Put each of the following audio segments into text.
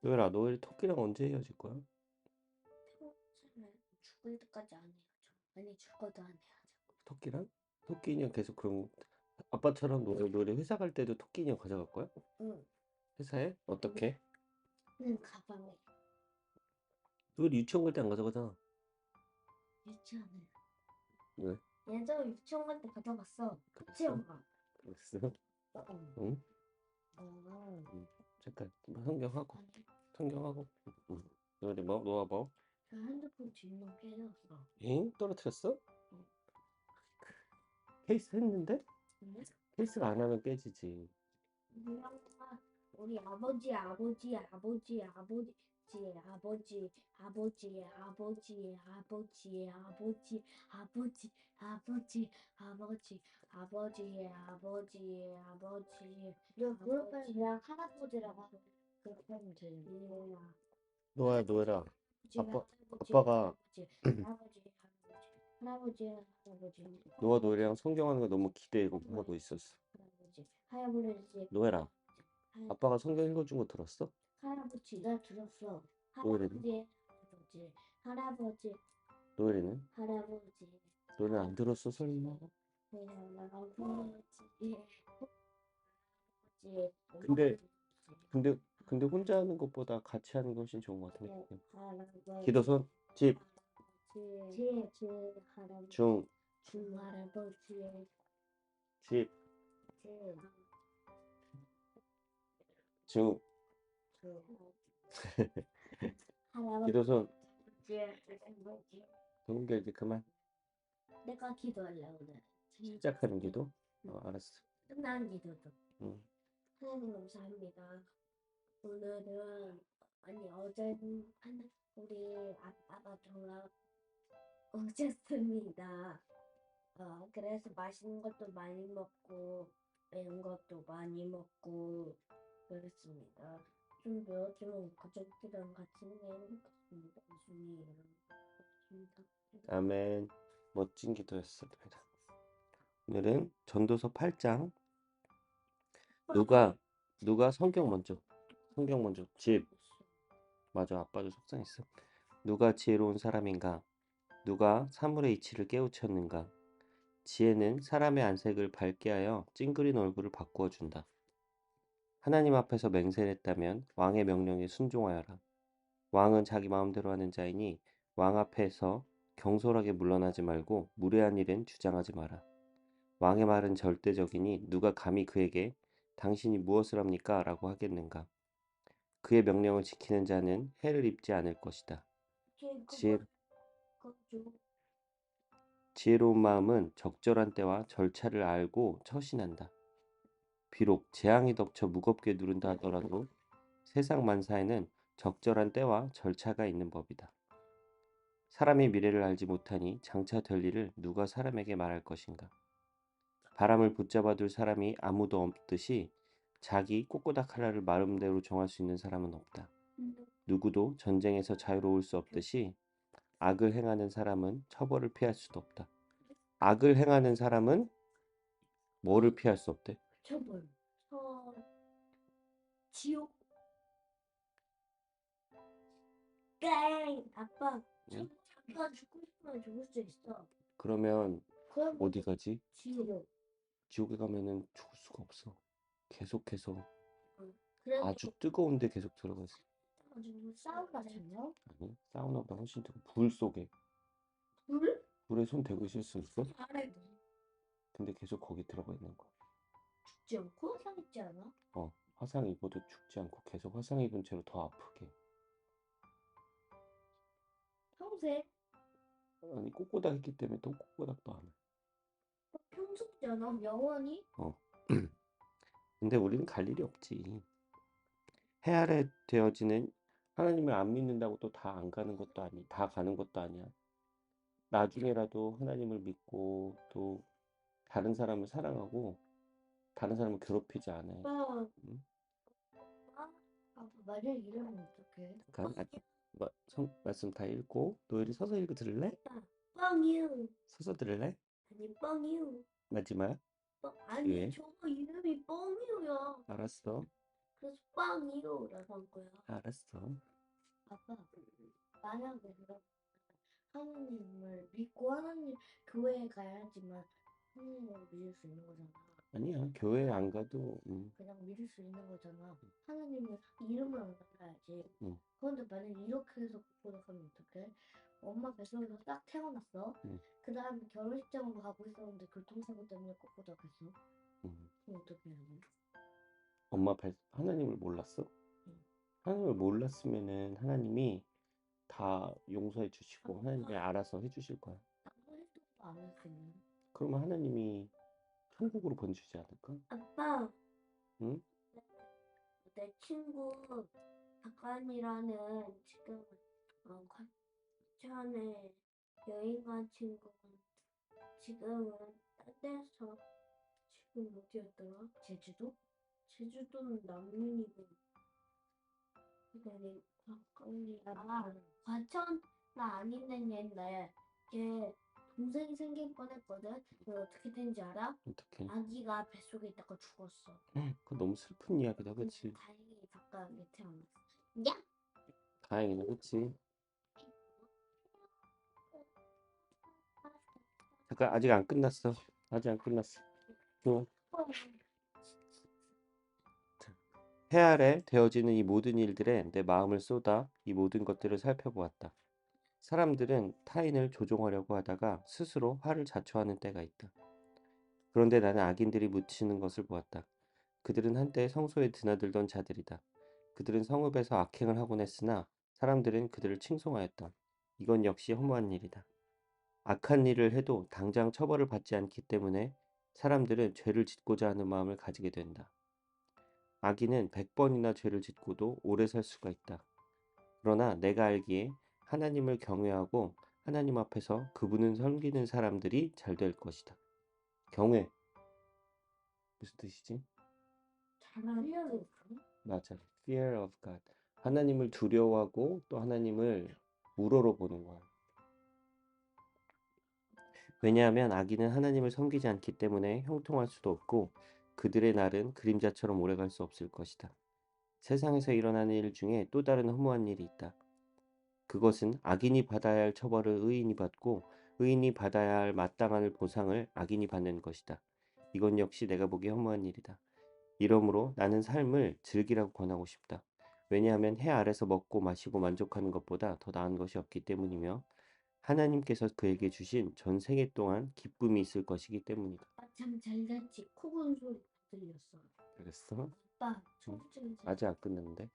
노엘아, 노엘이 토끼랑 언제 헤어질 거야? 평생을 죽을 때까지 안 해야죠. 아니 죽어도 안 해야죠. 토끼랑? 토끼 인형 계속 그럼 아빠처럼 노엘, 노엘이 회사 갈 때도 토끼 인형 가져갈 거야? 응. 회사에? 어떻게? 는 가방에 노엘이 유치원 갈 때 안 가져가잖아. 유치원을. 왜? 예전 유치원 갈 때 가져갔어. 그치 그랬어? 엄마? 그랬어? 응. 응? 어. 잠깐 성경하고 아니, 성경하고 응. 노엘이 뭐? 놓아 뭐? 저 핸드폰 뒷면 깨졌어. 엥? 떨어뜨렸어? 케이스 했는데? 근데 케이스가 안 하면 깨지지. 우리 우리 아버지, 아버지, 아버지, 아버지의 아버지 아버지의 아버지의 아버지의 아버지 아버지 아버지 아버지 아버지의 아버지의 아버지의 너 그룹은 그냥 할아버지라고 하고 그룹하면 되지 노아야 노아라. 아빠 아빠가 할아버지 할아버지 노아 노래랑 성경하는 거 너무 기대고 하고 있었어. 할아버지 할아버지 노아라. 아빠가 성경 읽어준 거 들었어? 할아버지 나 들었어. 노래는? 할아버지, 할아버지, 노엘이는? 할아버지, 노엘은 안 들었어 설마? 할아버지, 할아버지. 근데- 근데 근데 혼자 하는 것보다 같이 하는 게 훨씬 좋은 것 같아. 네, 할아버지, 기도선 집, 집, 집, 할아버지, 중, 중 할아버지, 집, 중, 중 할아버지, 기도선. 동계 이제 그만 내가 기도할래 오늘. 시작하는 기도? 어 알았어. 끝나는 기도도. 응. 하나님 감사합니다. 오늘은 아니 어제는 하나 우리 아빠가 돌아오셨습니다. 어 그래서 맛있는 것도 많이 먹고 매운 것도 많이 먹고 그랬습니다. 좀 배웠지만 가족들이랑 같이 행복했습니다. 예수님이랑 그렇습니다. 아멘. 멋진. 노엘아. 오늘은 전도서 8장 누가 누가 성경 먼저 성경 먼저 집 맞아 아빠도 속상했어 누가 지혜로운 사람인가 누가 사물의 이치를 깨우쳤는가 지혜는 사람의 안색을 밝게 하여 찡그린 얼굴을 바꾸어 준다 하나님 앞에서 맹세했다면 왕의 명령에 순종하여라 왕은 자기 마음대로 하는 자이니 왕 앞에서 경솔하게 물러나지 말고 무례한 일은 주장하지 마라 왕의 말은 절대적이니 누가 감히 그에게 당신이 무엇을 합니까? 라고 하겠는가? 그의 명령을 지키는 자는 해를 입지 않을 것이다. 지혜, 지혜로운 마음은 적절한 때와 절차를 알고 처신한다. 비록 재앙이 덮쳐 무겁게 누른다 하더라도 세상 만사에는 적절한 때와 절차가 있는 법이다. 사람이 미래를 알지 못하니 장차 될 일을 누가 사람에게 말할 것인가? 바람을 붙잡아 둘 사람이 아무도 없듯이 자기 꼬꼬닥 하나를 마음대로 정할 수 있는 사람은 없다. 누구도 전쟁에서 자유로울 수 없듯이 악을 행하는 사람은 처벌을 피할 수도 없다. 악을 행하는 사람은 뭐를 피할 수 없대? 처벌. 어, 지옥. 땡! 아빠, 응? 자기가 죽고 싶으면 죽을 수 있어. 그러면 그럼 어디 가지? 지옥. 지옥에 가면은 죽을 수가 없어. 계속해서 그래서 아주 뜨거운데 계속 들어가지. 가지고 싸우다 잖요 아니 사우나보다 훨씬 뜨거. 불 속에 불? 불에 손 대고 있을 수 있어? 아래 근데 계속 거기 들어가 있는 거야. 죽지 않고 상했지 않아? 어 화상 입어도 죽지 않고 계속 화상 입은 채로 더 아프게. 평생? 아니 꼬꼬닥 했기 때문에 또 꼬꼬닥도 안 해. 평소잖아. 영원히? 근데 우리는 갈 일이 없지. 해 아래 되어지는 하나님을 안 믿는다고 또 다 안 가는 것도 아니, 다 가는 것도 아니야. 나중에라도 하나님을 믿고 또 다른 사람을 사랑하고 다른 사람을 괴롭히지 않아요. 아빠. 응? 아, 아빠 만약 이러면 어떡해? 그러니까 아, 뭐, 성, 말씀 다 읽고 노엘이 서서 읽어 들을래? 뻥이유. 서서 들을래? 아니 뻥이유. 마지막 뻥. 아니 왜? 저거 이름이 뻥이유야. 알았어. 그래서 빵이요라고 한 거야. 알았어. 아빠, 만약에 그럼 하나님을 믿고 하나님 교회에 가야지만 하나님을 믿을 수 있는 거잖아. 아니야. 교회 안 가도 음, 그냥 믿을 수 있는 거잖아. 하나님의 이름을 안 알아야지. 응. 그런데 만약 이렇게 해서 고백하면 어떡해? 엄마 뱃속에서 딱 태어났어. 응. 그 다음에 결혼식장으로 가고 있었는데 교통사고 때문에 꼬꼬닥했어. 음. 그럼 어떻게 해야 돼? 엄마 발 하나님을 몰랐어? 응. 하나님을 몰랐으면은 하나님이 다 용서해 주시고 하나님이 알아서 해 주실 거야. 나도 해도 안 했으면. 그러면 하나님이 천국으로 보내주지 않을까? 아빠. 응? 내 친구 박관이라는 지금 어, 과천에 여행 간 친구는 지금은 딴 데서 지금 어디였더라? 제주도? 제주도는 남민이고 근데 박관이 아 과천 나 아닌데 걔 동생이 생길 뻔했거든. 그 어떻게 된지 알아? 어떻게? 아기가 뱃속에 있다가 죽었어. 그거 너무 슬픈 이야기다, 그치? 다행히 바깥에 태어났어. 야! 다행이네, 그치? 잠깐 아직 안 끝났어. 아직 안 끝났어. 응. 해 아래 되어지는 이 모든 일들에 내 마음을 쏟아 이 모든 것들을 살펴보았다. 사람들은 타인을 조종하려고 하다가 스스로 화를 자초하는 때가 있다. 그런데 나는 악인들이 묻히는 것을 보았다. 그들은 한때 성소에 드나들던 자들이다. 그들은 성읍에서 악행을 하곤 했으나 사람들은 그들을 칭송하였다. 이건 역시 허무한 일이다. 악한 일을 해도 당장 처벌을 받지 않기 때문에 사람들은 죄를 짓고자 하는 마음을 가지게 된다. 악인은 백 번이나 죄를 짓고도 오래 살 수가 있다. 그러나 내가 알기에 하나님을 경외하고 하나님 앞에서 그분을 섬기는 사람들이 잘 될 것이다. 경외. 무슨 뜻이지? 맞아. Fear of God. 하나님을 두려워하고 또 하나님을 우러러 보는 거야. 왜냐하면 악인은 하나님을 섬기지 않기 때문에 형통할 수도 없고 그들의 날은 그림자처럼 오래갈 수 없을 것이다. 세상에서 일어나는 일 중에 또 다른 허무한 일이 있다. 그것은 악인이 받아야 할 처벌을 의인이 받고 의인이 받아야 할 마땅한 보상을 악인이 받는 것이다. 이건 역시 내가 보기에 허무한 일이다. 이러므로 나는 삶을 즐기라고 권하고 싶다. 왜냐하면 해 아래서 먹고 마시고 만족하는 것보다 더 나은 것이 없기 때문이며 하나님께서 그에게 주신 전 생애 동안 기쁨이 있을 것이기 때문이다. 아참 잘잤지. 코 고는 소리 들렸어. 그랬어? 아빠 초부증이 아직 안 끝났는데.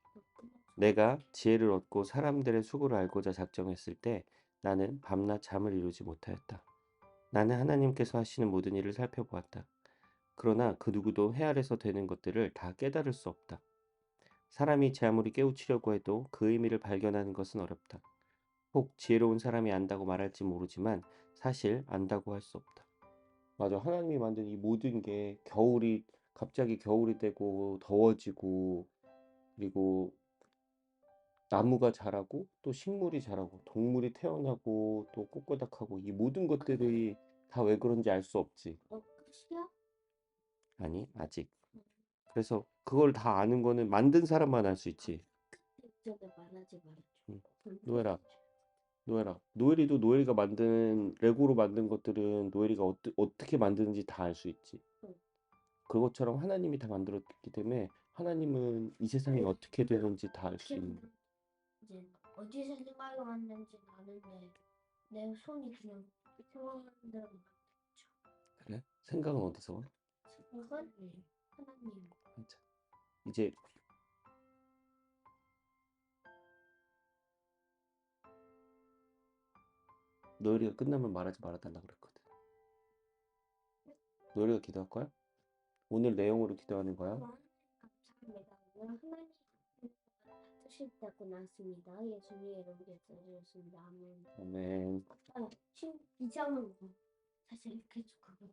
내가 지혜를 얻고 사람들의 수고를 알고자 작정했을 때 나는 밤낮 잠을 이루지 못하였다. 나는 하나님께서 하시는 모든 일을 살펴보았다. 그러나 그 누구도 해 아래서 되는 것들을 다 깨달을 수 없다. 사람이 제 아무리 깨우치려고 해도 그 의미를 발견하는 것은 어렵다. 혹 지혜로운 사람이 안다고 말할지 모르지만 사실 안다고 할 수 없다. 맞아. 하나님이 만든 이 모든 게 겨울이 갑자기 겨울이 되고 더워지고 그리고 나무가 자라고 또 식물이 자라고 동물이 태어나고 또 꼬꼬닥하고 이 모든 것들이 다 왜 그런지 알 수 없지. 어 끝이야? 아니, 아직. 그래서 그걸 다 아는 거는 만든 사람만 알 수 있지. 전에 말하지 말아줘. 노예라. 노엘아. 노엘이도 노엘이가 만든 레고로 만든 것들은 노엘이가 어떠, 어떻게 만드는지 다 알 수 있지. 응. 그것처럼 하나님이 다 만들었기 때문에 하나님은 이 세상이 어떻게 되는지 다 알 수 있는. 이제 어디서 생각이 왔는지 아는데 내 손이 그냥 생각하는 대로 만들었죠. 그래? 생각은 어디서 와? 생각은 하나님. 맞아. 이제 노엘이가 끝나면 말하지 말아달라 그랬거든. 노엘이가 기도할 거야? 오늘 내용으로 기도하는 거야? 감사합니다. 오늘 하나님 있다고 나왔습니다. 예수님의 이름으로 기도드렸습니다. 아멘. 아멘. 아, 신 이장은 사실 이렇게 축하고